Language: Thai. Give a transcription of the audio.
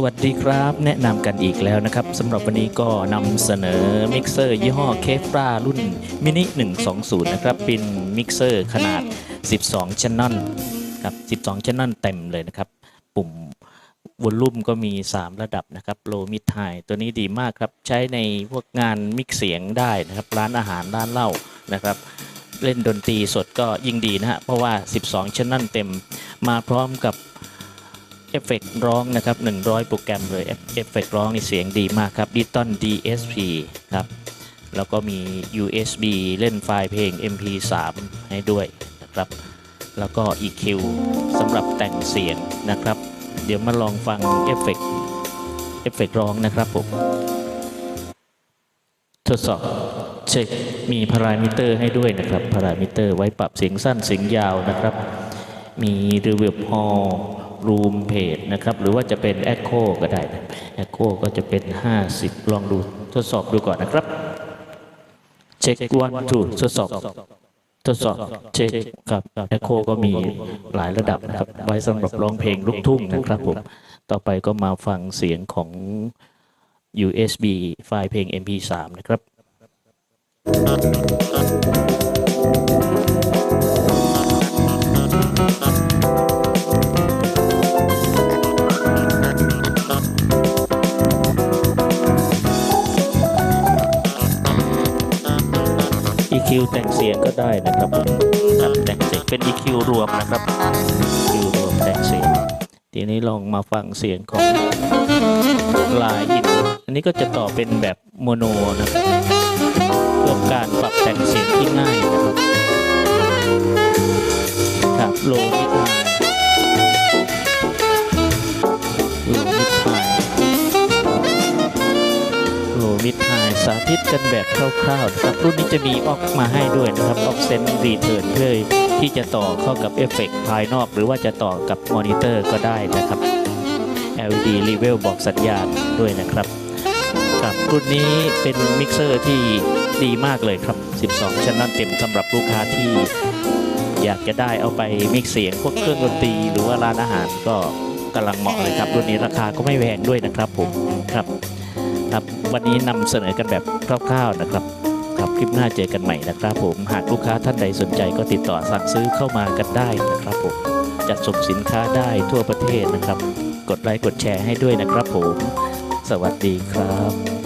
สวัสดีครับ แนะนำกันอีกแล้วนะครับสำหรับวันนี้ก็นำเสนอมิกเซอร์ยี่ห้อเคฟรารุ่นมินิ120 นะครับ เป็นมิกเซอร์ขนาด 12ชันนอนครับ 12ชันนอนเต็มเลยนะครับ ปุ่มวอลลุ่มก็มี 3 ระดับนะครับโลมิดไฮตัวนี้ดีมากครับ ใช้ในพวกงานมิกเสียงได้นะครับ ร้านอาหารร้านเหล้านะครับ เล่นดนตรีสดก็ยิ่งดีนะฮะเพราะว่า 12ชันนอนเต็มมาพร้อมกับ เอฟเฟกตร้องนะครับ 100 โปรแกรมเลยเอฟเฟกตร้องนี่เสียงดีมากครับดิจิตอล DSP ครับ แล้วก็มี USB เล่นไฟล์เพลง MP3 ให้ด้วยนะครับ แล้วก็ EQ สำหรับแต่งเสียงนะครับ เดี๋ยวมาลองฟังเอฟเฟกต์เอฟเฟกร้องนะครับผมทดสอบเช็คมีพารามิเตอร์ให้ด้วยนะครับพารามิเตอร์ไว้ปรับเสียงสั้นเสียงยาวนะครับ มีรีเว b ฮอล รูมเพจนะครับ หรือว่าจะเป็น Echo ก็ได้นะ Echo ก็จะเป็น 50 ลองดูทดสอบดูก่อนนะครับ เช็ควันทูทดสอบทดสอบเช็คครับ Echo ก็มีหลายระดับนะครับ ไว้สำหรับร้องเพลงลูกทุ่งนะครับผม ต่อไปก็มาฟังเสียงของ USB ไฟล์เพลง MP3 นะครับ EQ แต่งเสียงก็ได้นะครับผมครับแต่งเสียงเป็น EQ รวมนะครับ EQ รวมแต่งเสียง ทีนี้ลองมาฟังเสียงของลายอินอันนี้ก็จะต่อเป็นแบบโมโนนะครับเพื่อการปรับแต่งเสียงที่ง่ายนะครับครับโลมิดไฮโลาธิตกันแบบคร่าวๆนะครับรุ่นนี้จะมีออกมาให้ด้วยนะครับออกเซนรีเทิร์นเพื่อที่จะต่อเข้ากับเอฟเฟกต์ภายนอก หรือว่าจะต่อกับมอนิเตอร์ก็ได้นะครับ LED Level บอกสัญญาณด้วยนะครับครับรุ่นนี้เป็นมิกเซอร์ที่ดีมากเลยครับ 12 ชั้นนั่นเต็มสำหรับลูกค้าที่อยากจะได้เอาไปมิกเสียงพวกเครื่องดนตรีหรือว่าร้านอาหารก็กำลังเหมาะเลยครับ รุ่นนี้ราคาก็ไม่แพงด้วยนะครับผมครับ ครับ วันนี้นำเสนอกันแบบคร่าวๆนะครับ ครับคลิปหน้าเจอกันใหม่นะครับ ผมหากลูกค้าท่านใดสนใจก็ติดต่อสั่งซื้อเข้ามากันได้นะครับผมจัดส่งสินค้าได้ทั่วประเทศนะครับ กดไลค์กดแชร์ให้ด้วยนะครับผม สวัสดีครับ